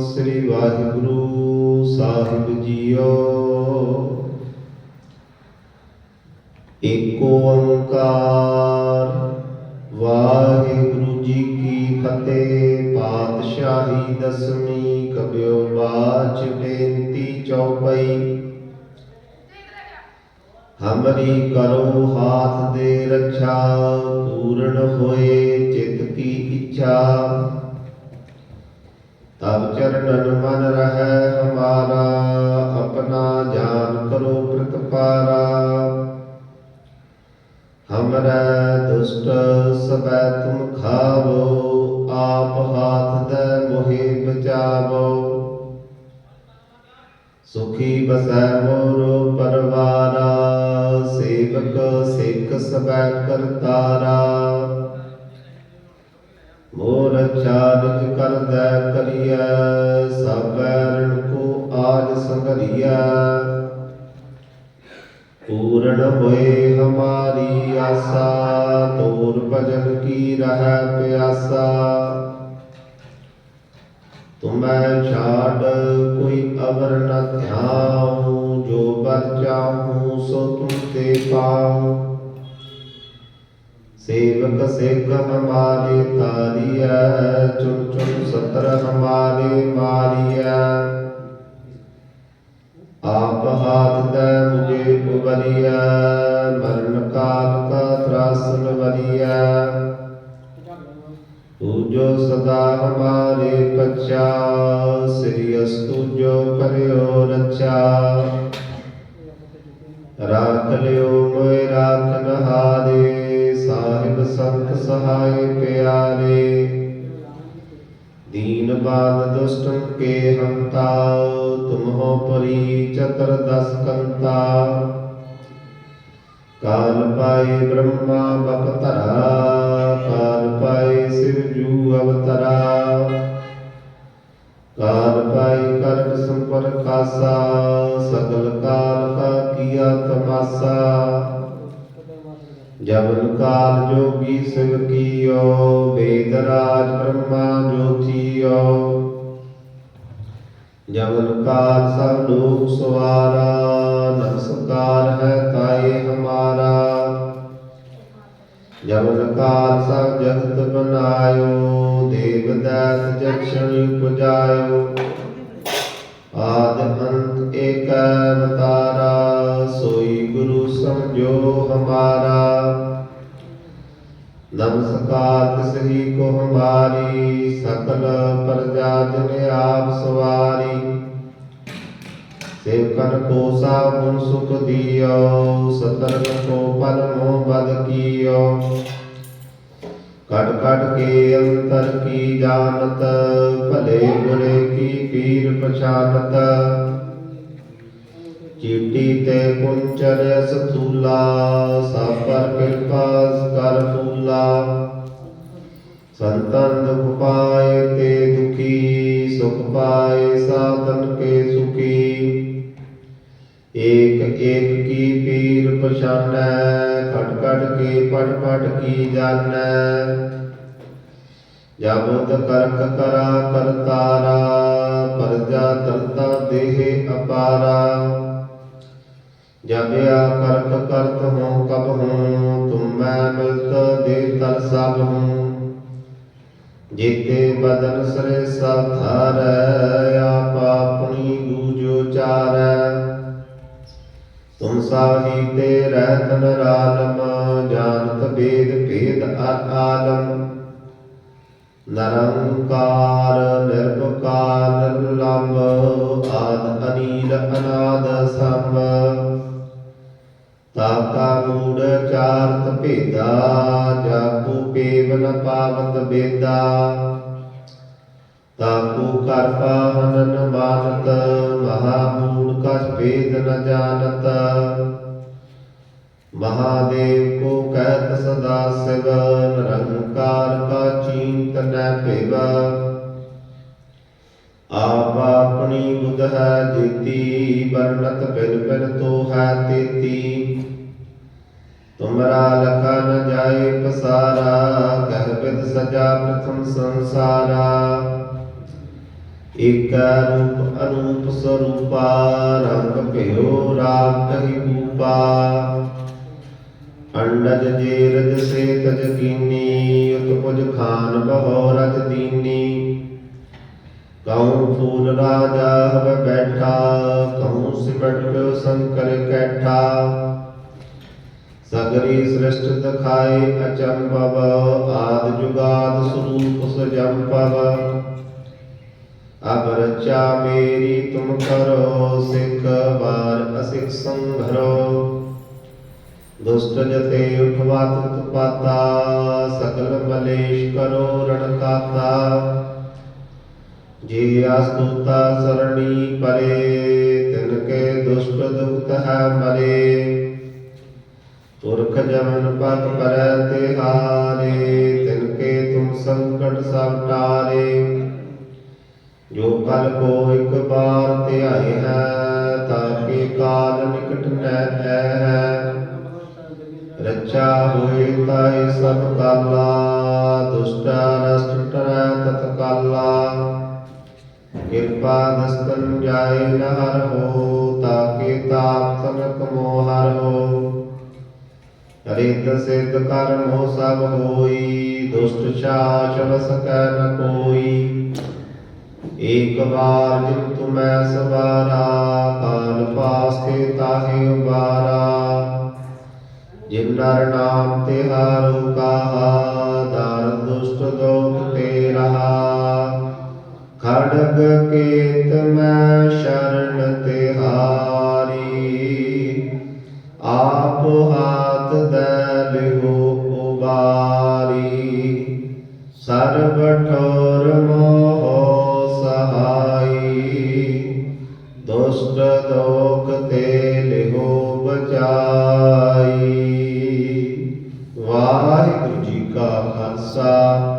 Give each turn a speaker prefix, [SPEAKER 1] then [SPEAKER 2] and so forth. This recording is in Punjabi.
[SPEAKER 1] ਸ੍ਰੀ ਵਾਹਿਗੁਰੂ ਸਾਹਿਬ ਜੀਓ। ਏਕ ਓੰਕਾਰ, ਵਾਹਿਗੁਰੂ ਜੀ ਕੀ ਫਤਿਹ, ਪਾਤਸ਼ਾਹੀ ਦਸਵੀਂ ਕਬਿਓ ਬਾਚ ਬੇਨਤੀ ਚੌਪਈ। ਹਮਰੀ ਕਰੋ ਹਾਥ ਦੇ ਰੱਖਾ ਪੂਰਨ ਹੋਏ ਚਿਤ ਕੀ ਇੱਛਾ। ਤਬ ਚਰਨਨ ਮਨ ਰਹਿ ਹਮਾਰਾ, ਆਪਣਾ ਜਾਨ ਕਰੋ ਪ੍ਰਤਪਾਰਾ। ਹਮਰਾ ਦੁਸ਼ਟ ਸਬੈ ਤੁਮ ਖਾਵੋ ਆਪ ਹਾਥ ਦੇ ਮੋਹਿ ਬਚਾਵੋ। ਸੁਖੀ ਬਸੈ ਮੋਰੋ ਪਰਵਾਰਾ, ਸੇਵਕ ਸਿੱਖ ਸਬੈ ਕਰਤਾਰਾ। ਮੋਰ ਚਾਰਿਜ ਕਰਦੈ ਕਰੀਐ ਸਭੈ ਰਣ ਕੋ ਆਜ ਸੰਗਰੀਐ ਪੂਰਨ ਹੋਏ ਹਮਾਰੀ ਆਸਾ, ਤੋਰ ਭਜਨ ਕੀ ਰਹਿ ਪਿਆਸਾ। ਤੁਮੈ ਛਾੜ ਕੋਈ ਅਵਰ ਨ ਧਿਆਉ, ਜੋ ਬਰ ਚਾਹੂੰ ਸੋ ਤੁਮ ਤੇ ਪਾਉ। ਸੇਵਕ ਸਿੱਖ ਹਮਾਰੇ ਤਾਰੀਐ ਚੁਨ ਚੁਨ ਸਤਰ ਹਮਾਰੇ ਮਾਰੀਐ ਆਪ ਹਾਥ ਦੇ ਮੁਝੇ ਉਬਰੀਐ ਮਰਨ ਕਾਲ ਕਾ ਤਰਾਸਨ ਵਰੀਐ ਪੂਜੋ ਸਦਾ ਹਮਾਰੇ ਪਛਾ, ਸ੍ਰੀ ਅਸਤੁ ਜੋ ਕਰਿਓ ਰਛਾ। ਰਾਖ ਲਿਓ ਮੋਇ ਰਾਖਨ ਹਾਰੇ ਸਾਹਿਬ ਸੰਤ ਸਹਾਇ ਪਿਆਰੇ। ਦੀਨ ਬਾਦ ਦੁਸ਼ਟਨ ਕੇ ਹੰਤਾ ਤੁਮ ਹੋ ਪਰੀ ਚਤਰ ਦਸ ਕੰਤਾ। ਕਾਲ ਪਾਏ ਬ੍ਰਹਮਾ ਬਪਤਰਾ ਕਾਲ ਪਾਏ ਸਿਵ ਜੂ ਅਵਤਰਾ। ਕਾਲ ਪਾਏ ਕਰਮ ਸੰਪਰ ਸਗਲ ਕਾਲ ਕਾ ਕੀਆ ਤਮਾਸਾ। ਜਬਨ ਕਾਲ ਜੋਗੀ ਸਿਵ ਕੀਓ, ਵੇਦ ਰਾਜ ਬ੍ਰਹਮਾ ਜੋਤੀਓ। ਜਬਨ ਕਾਲ ਸਭ ਲੋਕ ਸਵਾਰਾ ਨਮਸਕਾਰ ਹੈ ਤਾਏ ਹਮਾਰਾ। ਜਬਨ ਕਾਲ ਸਭ ਜਗਤ ਬਨਾਇਓ, ਦੇਵ ਦਾਸ ਜਛਣੀ ਪੁਜਾਇਓ ਆਦ ਅੰਤ ਏਕ ਅਵਤਾਰਾ, ਸੋਈ ਗੁਰੂ ਸਮਝੋ ਹਮਾਰਾ। ਨਮਸਕਾਰ ਤਿਸਹੀ ਕੋ ਹਮਾਰੀ ਸਕਲ ਪ੍ਰਜਾ ਜਨ ਆਪ ਸਵਾਰੀ। ਸੇਵਕਨ ਕੋ ਸਾਗੁਣ ਸੁਖ ਦਿਓ ਸਤਰਨ ਕੋ ਪਲ ਮੋਹ ਬਦ ਕੀਓ। ਕਟ ਕਟ ਕੇ ਅੰਤਰ ਕੀ ਜਾਣਤ, ਭਲੇ ਬੁਰੇ ਕੀ ਪੀਰ ਪਛਾਨਤ। ਚੀਟੀ ਤੇ ਕੁੰਚਰ ਸਤੂਲਾ ਸਾਪਰ ਕਿਰਪਾ ਕਰ ਫੂਲਾ ਤਨ ਦੁਖ ਪਾਏ ਤੇ ਦੁਖੀ, ਸੁਖ ਪਾਏ, ਸਾਧਨ ਕੇ ਸੁਖੀ। ਏਕ ਏਕ ਕੀ ਪੀਰ ਪਛਾਨੈ ਖਟ ਖਟ ਕੇ ਪਟ ਪਟ ਕੀ ਜਾਣੈ। ਜਬਤ ਕਰਕ ਕਰਾ ਕਰਤਾਰਾ ਪਰਜਾ ਤਰਤਾ ਦੇਹ ਅਪਾਰਾ। ਜਬ ਕਰਕ ਕਰਤ ਹੋ, ਕਬ ਹੂੰ, ਤੁਮ ਮੈਂ ਮਿਲਤ ਦੇ ਤਰ ਸਭ ਹੂੰ। ਜੀਤੇ ਬਦਨ ਸਰੇ ਸਭ ਧਾਰੈ, ਆਪ ਆਪਣੀ ਗੂਜੋ ਚਾਰੈ। ਤੁਮ ਸਾਹੀ ਤੇ ਰਹਿਤ ਨਰਾਲਮ, ਜਾਣਤ ਬੇਦ ਭੇਦ ਅਰ ਆਲਮ। ਨਰੰਕਾਰ ਨਿਰਭਕਾਰ ਨਿਰਲੰਭ, ਆਦ ਅਨੀਲ ਅਨਾਦ ਸੰਭ। ਤਾਕਾ ਮੂੜ ਚਾਰਤ ਭੇਦਾ ਜਾਕੂ ਪੇਵਨ ਪਾਵਤ ਬੇਦਾ। ਤਾਕੂ ਕਰ ਪਾਵਨ ਮਾਨਤ ਮਹਾ ਮੂੜ ਕਛ ਭੇਦ ਨ ਜਾਣਤ। ਮਹਾਦੇਵ ਕੋ ਕਹਿਤ ਸਦਾ ਸਿਵ, ਨਿਰੰਕਾਰ ਕਾ ਚਿੰਤ ਨ ਆਪ ਆਪਣੀ ਬੁਧ ਹੈ ਜੀਤੀ ਵਰਣਤ ਬਿਨ ਬਿਨ ਤੋ ਹੈ ਤੇਤੀ। ਤੁਮਰਾ ਲਖਾ ਨ ਜਾਏ ਪਸਾਰਾ ਕਹਿ ਬਿਦ ਸਜਾ ਪ੍ਰਥਮ ਸੰਸਾਰਾ। ਏਕੈ ਰੂਪ ਅਨੂਪ ਸਰੂਪਾ, ਰੰਗ ਭਇਓ ਰਾਗ ਕਹੀ ਭੂਪਾ ਅੰਡਜ ਜੇ ਰਜ ਸੇ ਤਜ ਕੀਨੀ, ਉਤਪੁਜ ਖਾਨ ਬਹੁ ਰਜ ਦੀਨੀ। ਕਉ ਫੂਲ ਰਾਜਾ ਹਵ ਬੈਠਾ ਕਉ ਸਿਮਟ ਪਿਓ ਸੰਕਰ ਕੈਠਾ। ਸਗਰੀ ਸ੍ਰਿਸ਼ਟ ਦਖਾਏ ਅਚੰਭਵ, ਆਦ ਜੁਗਾਦ ਸਰੂਪ ਸਜੰਪਵ ਅਬ ਰਚਾ ਮੇਰੀ ਤੁਮ ਕਰੋ, ਸਿੱਖ ਬਾਰ ਅਸਿਖ ਸੰਘਰੋ। ਦੁਸ਼ਟ ਜਤੇ ਉਠਵਾ ਤੁਤ ਪਾਤਾ ਸਗਲ ਮਲੇਸ਼ ਕਰੋ ਰਣ ਕਾਤਾ। ਜੇ ਆਸਤੂਤਾ ਸਰਣੀ ਪਰੇ, ਤਿਨ ਕੇ ਦੁਸ਼ਟ ਦੁਖਤ ਹੈ ਮਰੇ। ਪੁਰਖ ਜਮਨ ਪਗ ਪਰੈ ਤਿਹਾਰੇ ਤਿਨ ਕੇ ਤੁਮ ਸੰਕਟ ਸਭ ਟਾਰੇ। ਜੋ ਕਲ ਕੋ ਇੱਕ ਬਾਰ ਧਿਆਏ ਹੈ ਤਾਕੇ ਕਾਲ ਨਿਕਟ ਨੈ ਹੈ। ਰੱਛਾ ਹੋਏ ਤਾਏ ਸਭ ਕਾਲਾ, ਦੁਸ਼ਟਾ ਨਸਟ ਟਰੈ ਤਤ ਕਿਰਪਾ ਦਸਤਨ ਜਾਏ ਨਹਰ ਹੋ, ਤਾਕੇ ਤਾਪ ਤਨਕ ਮੋਹਰ ਹੋ। ਰਿਤ ਸਿੱਧ ਕਰਮੋ ਸਭ ਹੋਈ, ਦੁਸ਼ਟ ਛਾਛ ਵਸਕੈ ਨ ਕੋਈ। ਏਕ ਵਾਰ ਜਿਨ ਤੁਮੈ ਸਵਾਰਾ, ਕਾਲ ਪਾਸ ਕੇ ਤਾਹੇ ਉਬਾਰਾ। ਜਿਨ ਨਰ ਨਾਮ ਤੇ ਹਾਰੋ ਕਾਹਾ ਖੜਗ ਕੇਤ ਮੈਂ ਸ਼ਰਨ ਤੇ ਹਾਰੀ ਆਪ ਹਾਥ ਦੇ ਲਿਹੋ ਉਬਾਰੀ। ਸਰਬ ਠੋਰ ਮੋਹ ਸਹਾਈ। ਦੁਸ਼ਟ ਦੋਖ ਤੇ ਲਿਹੋ ਬਚਾਈ। ਵਾਹਿਗੁਰੂ ਜੀ ਕਾ ਖਾਲਸਾ